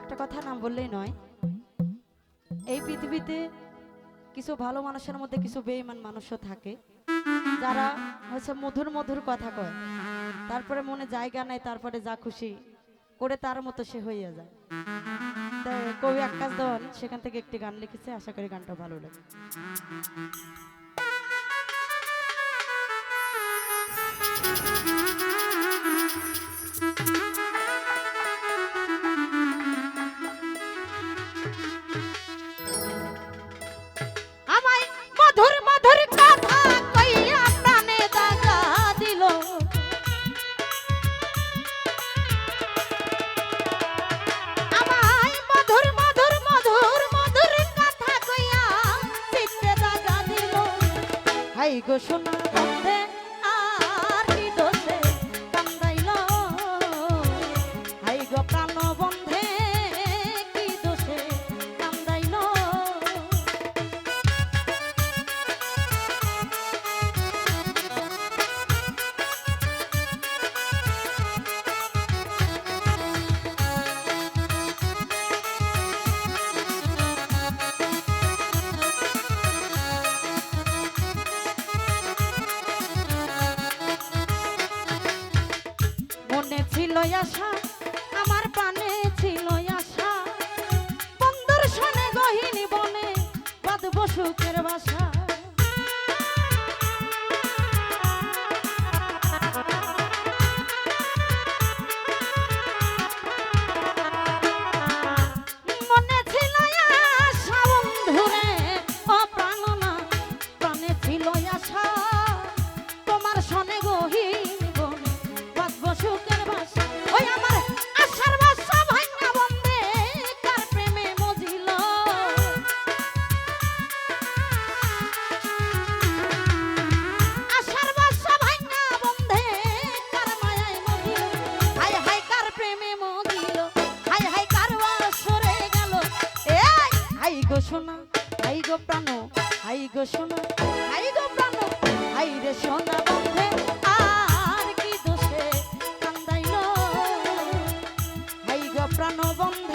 একটা কথা না বললেই নয়। এই পৃথিবীতে কিছু ভালো মানুষের মধ্যে কিছু বেঈমান মানুষও থাকে, যারা হচ্ছে মধুর মধুর কথা কয়। তারপরে মনে জায়গা নাই, তারপরে যা খুশি করে তার মতো সে হইয়া যায়। তাই কবি আকাশ দেওয়ান সেখান থেকে একটি গান লিখেছে, আশা করি গানটা ভালো লাগে আমায় গো সোনা। বাসা। সোনা হাই গো প্রাণ, হাই গো সোনা হাই গো প্রাণ, হাই রে সোনা বন্ধে আর কি দোষে কান্দাইল? হাই গো প্রাণ বন্ধে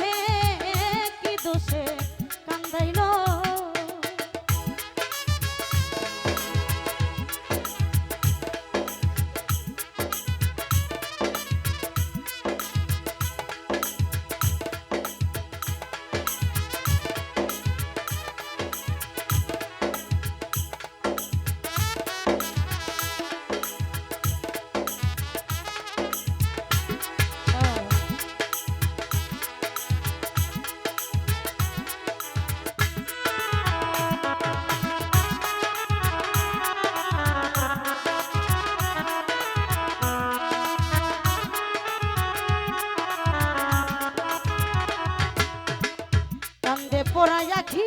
কান্দে পোড়াই আখি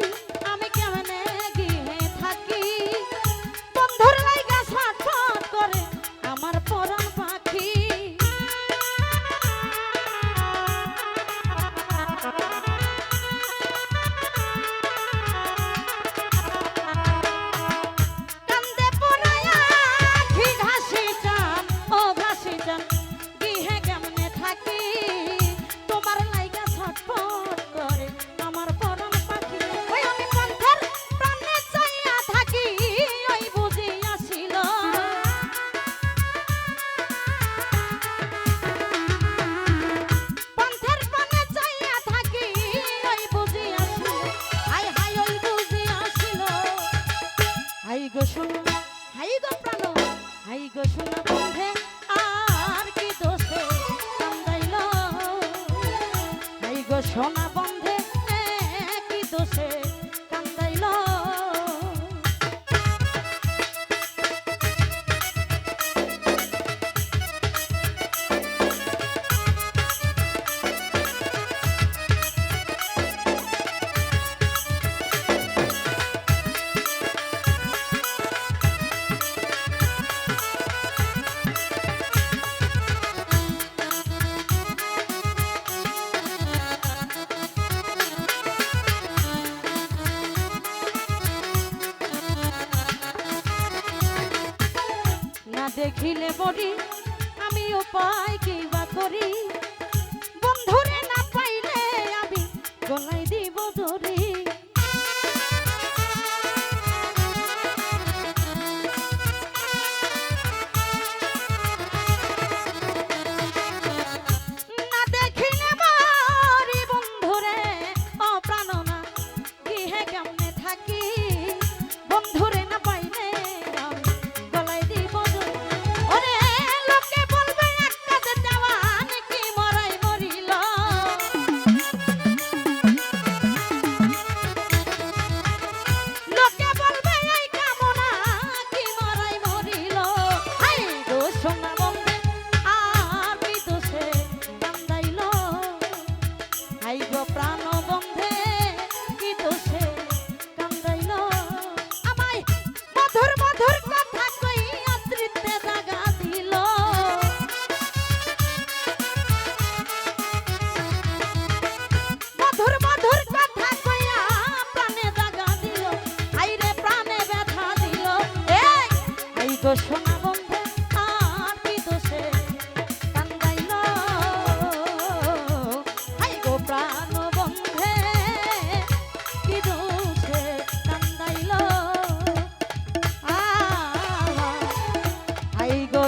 আমি কেমনে হাই গো প্রাণ হাই গো শোনা বন্ধে আর কি দোষে কান্দাইল হাই গো সোনা দেখিলে বলি আমি উপায়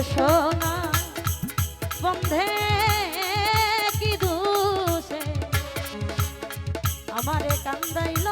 সোনা বন্ধে কি দোষে? আমারে কান্দাইল